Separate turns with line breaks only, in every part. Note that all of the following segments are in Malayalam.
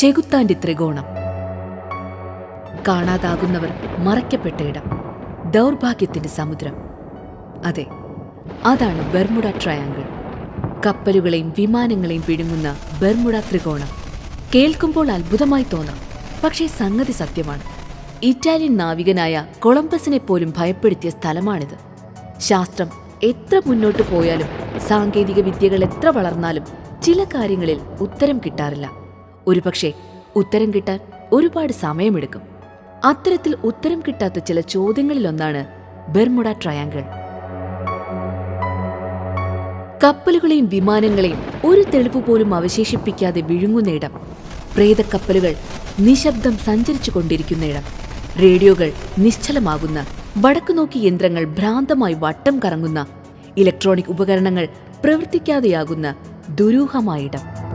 ചെകുത്താന്റെ ത്രികോണം. കാണാതാകുന്നവർ മറയ്ക്കപ്പെട്ട ഇടം ദൗർഭാഗ്യത്തിന്റെ സമുദ്രം. അതെ അതാണ് ബെർമുഡ ട്രയാങ്കിൾ. കപ്പലുകളെയും വിമാനങ്ങളെയും വിഴുങ്ങുന്ന ബെർമുഡ ത്രികോണം. കേൾക്കുമ്പോൾ അത്ഭുതമായി തോന്നാം പക്ഷേ സംഗതി സത്യമാണ്. ഇറ്റാലിയൻ നാവികനായ കൊളംബസിനെ പോലും ഭയപ്പെടുത്തിയ സ്ഥലമാണിത്. ശാസ്ത്രം എത്ര മുന്നോട്ട് പോയാലും സാങ്കേതിക വിദ്യകൾ എത്ര വളർന്നാലും ചില കാര്യങ്ങളിൽ ഉത്തരം കിട്ടാറില്ല. ഒരുപക്ഷെ ഉത്തരം കിട്ടാൻ ഒരുപാട് സമയമെടുക്കും. അത്തരത്തിൽ ഉത്തരം കിട്ടാത്ത ചില ചോദ്യങ്ങളിലൊന്നാണ് ബെർമുഡ ട്രയാങ്കിൾ. കപ്പലുകളെയും വിമാനങ്ങളെയും ഒരു തെളിവ് പോലും അവശേഷിപ്പിക്കാതെ വിഴുങ്ങുന്ന ഇടം പ്രേതക്കപ്പലുകൾ നിശബ്ദം സഞ്ചരിച്ചു കൊണ്ടിരിക്കുന്ന ഇടം റേഡിയോകൾ നിശ്ചലമാകുന്ന വടക്കുനോക്കി യന്ത്രങ്ങൾ ഭ്രാന്തമായി വട്ടം കറങ്ങുന്ന ഇലക്ട്രോണിക് ഉപകരണങ്ങൾ പ്രവർത്തിക്കാതെയാകുന്ന ദുരൂഹമായ ഇടം.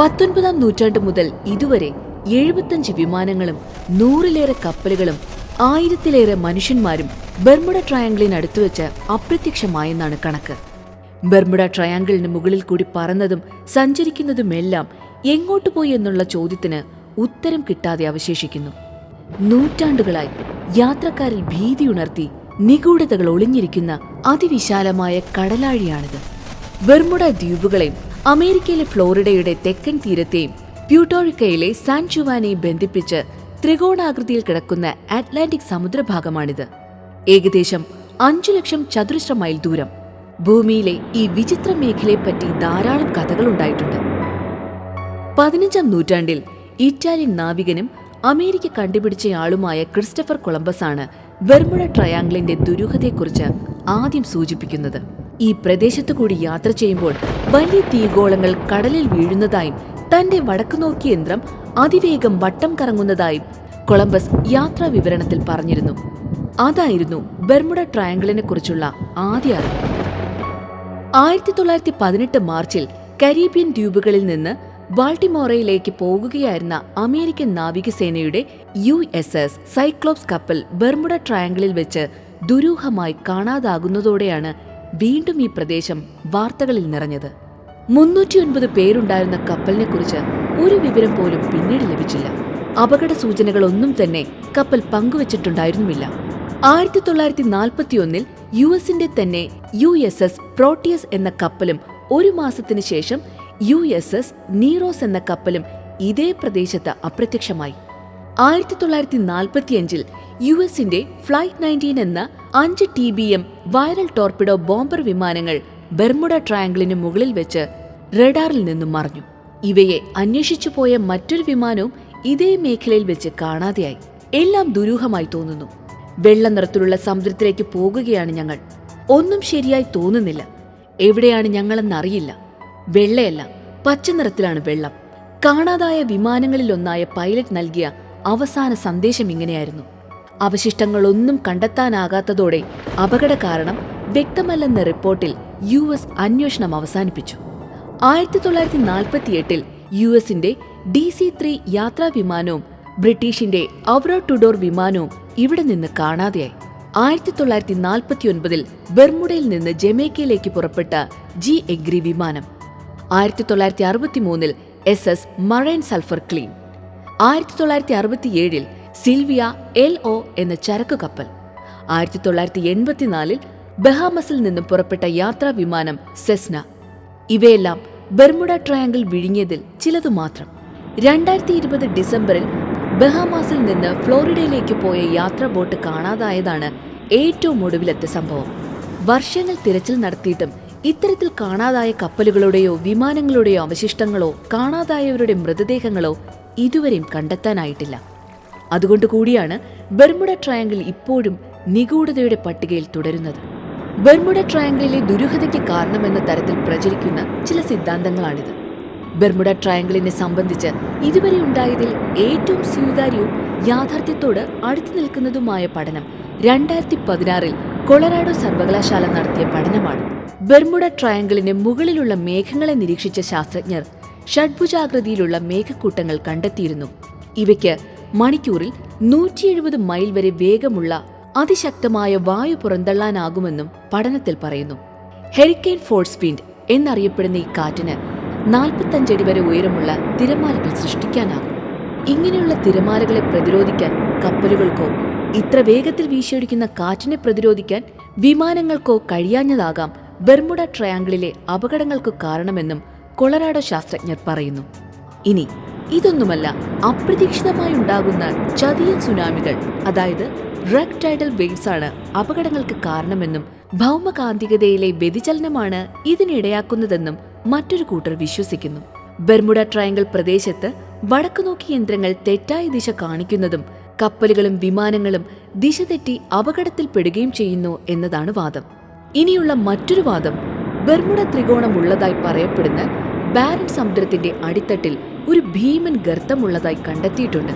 പത്തൊൻപതാം നൂറ്റാണ്ട് മുതൽ ഇതുവരെ എഴുപത്തഞ്ച് വിമാനങ്ങളും നൂറിലേറെ കപ്പലുകളും ആയിരത്തിലേറെ മനുഷ്യന്മാരും ബെർമുഡ ട്രയാങ്കിളിനടുത്തു വെച്ച് അപ്രത്യക്ഷമായെന്നാണ് കണക്ക്. ബെർമുഡ ട്രയാങ്കിളിന് മുകളിൽ കൂടി പറന്നതും സഞ്ചരിക്കുന്നതുമെല്ലാം എങ്ങോട്ട് പോയി എന്നുള്ള ചോദ്യത്തിന് ഉത്തരം കിട്ടാതെ അവശേഷിക്കുന്നു. നൂറ്റാണ്ടുകളായി യാത്രക്കാരിൽ ഭീതിയുണർത്തി നിഗൂഢതകൾ ഒളിഞ്ഞിരിക്കുന്ന അതിവിശാലമായ കടലാഴിയാണിത്. ബെർമുഡ ദ്വീപുകളെയും അമേരിക്കയിലെ ഫ്ലോറിഡയുടെ തെക്കൻ തീരത്തെയും പ്യൂട്ടോറിക്കയിലെ സാൻ ജുവാനെയും ബന്ധിപ്പിച്ച് ത്രികോണാകൃതിയിൽ കിടക്കുന്ന അറ്റ്ലാന്റിക് സമുദ്രഭാഗമാണിത്. ഏകദേശം അഞ്ചു ലക്ഷം ചതുരശ്ര മൈൽ ദൂരം. ഭൂമിയിലെ ഈ വിചിത്ര മേഖലയെപ്പറ്റി ധാരാളം കഥകൾ കഥകളുണ്ടായിട്ടുണ്ട് പതിനഞ്ചാം നൂറ്റാണ്ടിൽ ഇറ്റാലിയൻ നാവികനും അമേരിക്ക കണ്ടുപിടിച്ചയാളുമായ ക്രിസ്റ്റഫർ കൊളംബസ് ആണ് ബെർമുഡ ട്രയാംഗിളിന്റെ ദുരൂഹതയെക്കുറിച്ച് ആദ്യം സൂചിപ്പിക്കുന്നത്. ഈ പ്രദേശത്തു കൂടി യാത്ര ചെയ്യുമ്പോൾ വലിയ തീഗോളങ്ങൾ കടലിൽ വീഴുന്നതായും തന്റെ വടക്കുനോക്കി യന്ത്രം അതിവേഗം വട്ടം കറങ്ങുന്നതായും കൊളംബസ് യാത്രാ വിവരണത്തിൽ പറഞ്ഞിരുന്നു. അതായിരുന്നു ബെർമുഡ ട്രയാങ്കിളിനെ കുറിച്ചുള്ള ആദ്യ അറിവ്. ആയിരത്തി തൊള്ളായിരത്തി പതിനെട്ട് മാർച്ചിൽ കരീബിയൻ ദ്വീപുകളിൽ നിന്ന് ബാൾട്ടിമോറയിലേക്ക് പോകുകയായിരുന്ന അമേരിക്കൻ നാവികസേനയുടെ യു എസ് എസ് സൈക്ലോപ്സ് കപ്പൽ ബെർമുഡ ട്രയാങ്കിളിൽ വെച്ച് ദുരൂഹമായി കാണാതാകുന്നതോടെയാണ് വീണ്ടും ഈ പ്രദേശം വാർത്തകളിൽ നിറഞ്ഞത്. മുന്നൂറ്റിയൊൻപത് പേരുണ്ടായിരുന്ന കപ്പലിനെക്കുറിച്ച് ഒരു വിവരം പോലും പിന്നീട് ലഭിച്ചില്ല. അപകട സൂചനകളൊന്നും തന്നെ കപ്പൽ പങ്കുവച്ചിട്ടുണ്ടായിരുന്നുമില്ല. ആയിരത്തി തൊള്ളായിരത്തി നാൽപ്പത്തിയൊന്നിൽ യു എസിന്റെ തന്നെ യു എസ് എസ് പ്രോട്ടിയസ് എന്ന കപ്പലും ഒരു മാസത്തിനു ശേഷം യു എസ് എസ് നീറോസ് എന്ന കപ്പലും ഇതേ പ്രദേശത്ത് അപ്രത്യക്ഷമായി. ആയിരത്തി തൊള്ളായിരത്തി നാൽപ്പത്തിയഞ്ചിൽ യു എസിന്റെ ഫ്ലൈറ്റ് നയന്റീൻ എന്ന അഞ്ച് ടി ബി എം വൈറൽ ടോർപിഡോ ബോംബർ വിമാനങ്ങൾ ബെർമുഡ ട്രയാങ്കിളിന് മുകളിൽ വെച്ച് റഡാറിൽ നിന്നും മറിഞ്ഞു. ഇവയെ അന്വേഷിച്ചു പോയ മറ്റൊരു വിമാനവും ഇതേ മേഖലയിൽ വെച്ച് കാണാതെയായി. എല്ലാം ദുരൂഹമായി തോന്നുന്നു. വെള്ള നിറത്തിലുള്ള സമുദ്രത്തിലേക്ക് പോകുകയാണ് ഞങ്ങൾ. ഒന്നും ശരിയായി തോന്നുന്നില്ല. എവിടെയാണ് ഞങ്ങളെന്നറിയില്ല. വെള്ളയല്ല പച്ച നിറത്തിലാണ് വെള്ളം. കാണാതായ വിമാനങ്ങളിലൊന്നായ പൈലറ്റ് നൽകിയ അവസാന സന്ദേശം ഇങ്ങനെയായിരുന്നു. അവശിഷ്ടങ്ങളൊന്നും കണ്ടെത്താനാകാത്തതോടെ അപകട കാരണം വ്യക്തമല്ലെന്ന റിപ്പോർട്ടിൽ യു എസ് അന്വേഷണം അവസാനിപ്പിച്ചു. ആയിരത്തി തൊള്ളായിരത്തി നാൽപ്പത്തിയെട്ടിൽ യു എസിന്റെ ഡി സി ത്രീ യാത്രാ വിമാനവും ബ്രിട്ടീഷിന്റെ അവറോ ടുഡോർ വിമാനവും ഇവിടെ നിന്ന് കാണാതെയായി. ആയിരത്തി തൊള്ളായിരത്തി നാൽപ്പത്തിയൊൻപതിൽ ബെർമുഡയിൽ നിന്ന് ജമേക്കയിലേക്ക് പുറപ്പെട്ട ജി എഗ്രി വിമാനം. ആയിരത്തി തൊള്ളായിരത്തി അറുപത്തി മൂന്നിൽ S S Marine Sulphur Queen. ആയിരത്തി തൊള്ളായിരത്തി അറുപത്തിയേഴിൽ സിൽവിയ എൽ ഒ എന്ന ചരക്ക് കപ്പൽ. ആയിരത്തി തൊള്ളായിരത്തി എൺപത്തിനാലിൽ ബഹാമസിൽ നിന്നും പുറപ്പെട്ട യാത്രാ വിമാനം സെസ്ന. ഇവയെല്ലാം ബെർമുഡ ട്രയാങ്കിൾ വിഴുങ്ങിയതിൽ ചിലതു മാത്രം. രണ്ടായിരത്തി ഇരുപത് ഡിസംബറിൽ ബഹാമാസിൽ നിന്ന് ഫ്ലോറിഡയിലേക്ക് പോയ യാത്രാ ബോട്ട് കാണാതായതാണ് ഏറ്റവും ഒടുവിലത്തെ സംഭവം. വർഷങ്ങൾ തിരച്ചിൽ നടത്തിയിട്ടും ഇത്തരത്തിൽ കാണാതായ കപ്പലുകളുടെയോ വിമാനങ്ങളുടെയോ അവശിഷ്ടങ്ങളോ കാണാതായവരുടെ മൃതദേഹങ്ങളോ ഇതുവരെയും കണ്ടെത്താനായിട്ടില്ല. അതുകൊണ്ട് കൂടിയാണ് ബെർമുഡ ട്രയാങ്കിൾ ഇപ്പോഴും നിഗൂഢതയുടെ പട്ടികയിൽ തുടരുന്നത്. ബെർമുഡ ട്രയാങ്കിളിലെ ദുരൂഹതയ്ക്ക് കാരണമെന്ന തരത്തിൽ പ്രചരിക്കുന്ന ചില സിദ്ധാന്തങ്ങളാണിത്. ബെർമുഡ ട്രയാങ്കിളിനെ സംബന്ധിച്ച് ഇതുവരെ ഉണ്ടായതിൽ ഏറ്റവും സ്വീകാര്യവും യാഥാർത്ഥ്യത്തോട് അടുത്തു നിൽക്കുന്നതുമായ പഠനം രണ്ടായിരത്തി പതിനാറിൽ കൊളറാഡോ സർവകലാശാല നടത്തിയ പഠനമാണ്. ബെർമുഡ ട്രയാങ്കിളിന് മുകളിലുള്ള മേഘങ്ങളെ നിരീക്ഷിച്ച ശാസ്ത്രജ്ഞർ ഷഡ്ഭുജാകൃതിയിലുള്ള മേഘക്കൂട്ടങ്ങൾ കണ്ടെത്തിയിരുന്നു. ഇവയ്ക്ക് മണിക്കൂറിൽ നൂറ്റി എഴുപത് മൈൽ വരെ വേഗമുള്ള അതിശക്തമായ വായു പുറന്തള്ളാനാകുമെന്നും പഠനത്തിൽ പറയുന്നു. ഹെറിക്കെയിൻ ഫോഴ്സ് വിൻഡ് എന്നറിയപ്പെടുന്ന ഈ കാറ്റിന് നാൽപ്പത്തഞ്ചടി വരെ ഉയരമുള്ള തിരമാലകൾ സൃഷ്ടിക്കാനാകും. ഇങ്ങനെയുള്ള തിരമാലകളെ പ്രതിരോധിക്കാൻ കപ്പലുകൾക്കോ ഇത്ര വേഗത്തിൽ വീശിയടിക്കുന്ന കാറ്റിനെ പ്രതിരോധിക്കാൻ വിമാനങ്ങൾക്കോ കഴിയാഞ്ഞതാകാം ബെർമുഡ ട്രയാങ്കിളിലെ അപകടങ്ങൾക്ക് കാരണമെന്നും കൊളറാഡോ ശാസ്ത്രജ്ഞർ പറയുന്നു. ഇനി ഇതൊന്നുമല്ല അപ്രതീക്ഷിതമായി ഉണ്ടാകുന്ന ചതിയൻ സുനാമികൾ അതായത് റഗ് ടൈഡൽ വേവ്സ് ആണ് അപകടങ്ങൾക്ക് കാരണമെന്നും ഭൗമകാന്തികതയിലെ വ്യതിചലനമാണ് ഇതിനിടയാക്കുന്നതെന്നും മറ്റൊരു കൂട്ടർ വിശ്വസിക്കുന്നു. ബെർമുഡ ട്രയങ്കിൾ പ്രദേശത്ത് വടക്കുനോക്കി യന്ത്രങ്ങൾ തെറ്റായ ദിശ കാണിക്കുന്നതും കപ്പലുകളും വിമാനങ്ങളും ദിശ തെറ്റി അപകടത്തിൽപ്പെടുകയും ചെയ്യുന്നു എന്നതാണ് വാദം. ഇനിയുള്ള മറ്റൊരു വാദം ബെർമുഡ ത്രികോണം ഉള്ളതായി പറയപ്പെടുന്ന ബാരൻ സമുദ്രത്തിന്റെ അടിത്തട്ടിൽ ഒരു ഭീമൻ ഗർത്തമുള്ളതായി കണ്ടെത്തിയിട്ടുണ്ട്.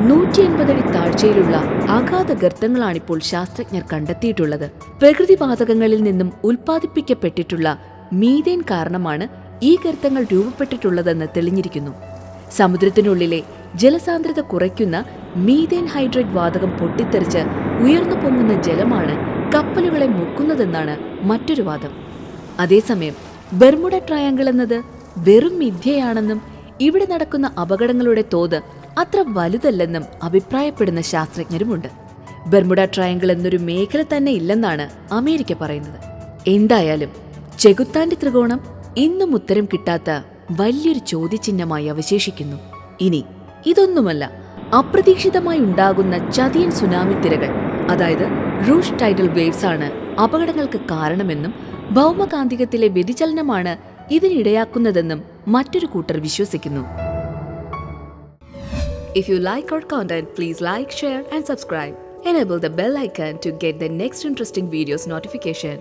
നൂറ്റി എൺപതടി താഴ്ചയിലുള്ള അഗാധ ഗർത്തങ്ങളാണിപ്പോൾ ശാസ്ത്രജ്ഞർ കണ്ടെത്തിയിട്ടുള്ളത്. പ്രകൃതിവാതകങ്ങളിൽ നിന്നും ഉൽപ്പാദിപ്പിക്കപ്പെട്ടിട്ടുള്ള മീതേൻ കാരണമാണ് ഈ ഗർത്തങ്ങൾ രൂപപ്പെട്ടിട്ടുള്ളതെന്ന് തെളിഞ്ഞിരിക്കുന്നു. സമുദ്രത്തിനുള്ളിലെ ജലസാന്ദ്രത കുറയ്ക്കുന്ന മീതേൻ ഹൈഡ്രേറ്റ് വാതകം പൊട്ടിത്തെറിച്ച് ഉയർന്നു പൊങ്ങുന്ന ജലമാണ് കപ്പലുകളെ മുക്കുന്നതെന്നാണ് മറ്റൊരു വാദം. അതേസമയം ബെർമുഡ ട്രയാങ്കിൾ എന്നത് വെറും മിഥ്യയാണെന്നും ഇവിടെ നടക്കുന്ന അപകടങ്ങളുടെ തോത് അത്ര വലുതല്ലെന്നും അഭിപ്രായപ്പെടുന്ന ശാസ്ത്രജ്ഞരുമുണ്ട്. ബെർമുഡ ട്രയാങ്കിൾ എന്നൊരു മേഖല തന്നെ ഇല്ലെന്നാണ് അമേരിക്ക പറയുന്നത്. എന്തായാലും ചെകുത്താന്റെ ത്രികോണം ഇന്നും ഉത്തരം കിട്ടാത്ത വലിയൊരു ചോദ്യചിഹ്നമായി അവശേഷിക്കുന്നു. ഇനി ഇതൊന്നുമല്ല അപ്രതീക്ഷിതമായി ഉണ്ടാകുന്ന ചതിയൻ സുനാമി തിരകൾ അതായത് റൂഷ് ടൈഡൽ വേവ്സ് ആണ് അപകടങ്ങൾക്ക് കാരണമെന്നും ഭൗമകാന്തികത്തിലെ വ്യതിചലനമാണ് ഇതിനിടയാക്കുന്നതെന്നും മറ്റൊരു കൂട്ടർ വിശ്വസിക്കുന്നു If you like our content, please like, share, and subscribe. Enable the bell icon to get the next interesting videos notification.